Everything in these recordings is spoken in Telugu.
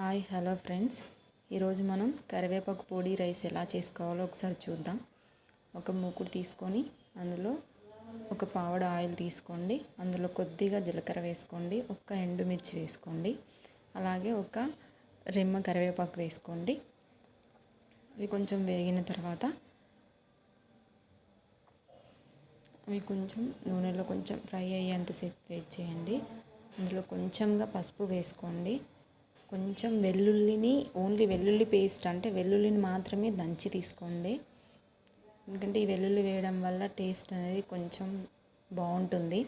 Hi hello friends. ఈరోజు మనం కరివేపాకు పొడి రైస్ ఎలా చేసుకోవాలో ఒకసారి చూద్దాం. ఒక మూకుడు తీసుకొని అందులో ఒక పావడ ఆయిల్ తీసుకోండి. అందులో కొద్దిగా జీలకర్ర వేసుకోండి. ఒక ఎండుమిర్చి వేసుకోండి. అలాగే ఒక రెమ్మ కరివేపాకు వేసుకోండి. అవి కొంచెం వేగిన తర్వాత అవి కొంచెం నూనెలో కొంచెం ఫ్రై అయ్యేంతసేపు వెయిట్ చేయండి. అందులో కొంచెంగా పసుపు వేసుకోండి. కొంచెం వెల్లుల్లిని ఓన్లీ వెల్లుల్లి పేస్ట్ అంటే వెల్లుల్లిని మాత్రమే దంచి తీసుకోండి. ఎందుకంటే ఈ వెల్లుల్లి వేయడం వల్ల టేస్ట్ అనేది కొంచెం బాగుంటుంది.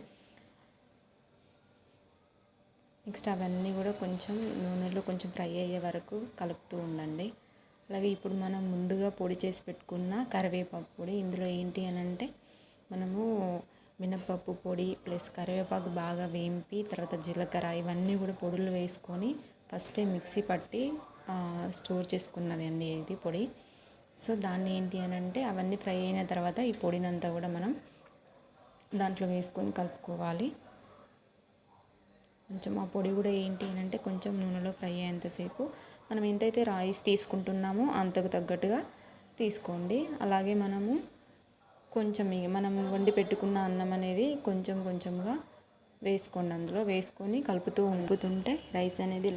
నెక్స్ట్ అవన్నీ కూడా కొంచెం నూనెలో కొంచెం ఫ్రై అయ్యే వరకు కలుపుతూ ఉండండి. అలాగే ఇప్పుడు మనం ముందుగా పొడి చేసి పెట్టుకున్న కరివేపాకు పొడి ఇందులో ఏంటి అని అంటే మనము మినప్పప్పు పొడి ప్లస్ కరివేపాకు బాగా వేంపి తర్వాత జీలకర్ర ఇవన్నీ కూడా పొడులు వేసుకొని ఫస్టే మిక్సీ పట్టి స్టోర్ చేసుకున్నది అండి ఇది పొడి. సో దాన్ని ఏంటి అని అంటే అవన్నీ ఫ్రై అయిన తర్వాత ఈ పొడినంతా కూడా మనం దాంట్లో వేసుకొని కలుపుకోవాలి. కొంచెం ఆ పొడి కూడా ఏంటి అని అంటే కొంచెం నూనెలో ఫ్రై అయ్యేంతసేపు మనం ఎంతైతే రైస్ తీసుకుంటున్నామో అంతకు తగ్గట్టుగా తీసుకోండి. అలాగే మనము కొంచెం మనం వండి పెట్టుకున్న అన్నం అనేది కొంచెం కొంచెంగా వేసుకోండి. అందులో వేసుకొని కలుపుతూ ఉంపుతుంటే రైస్ అనేది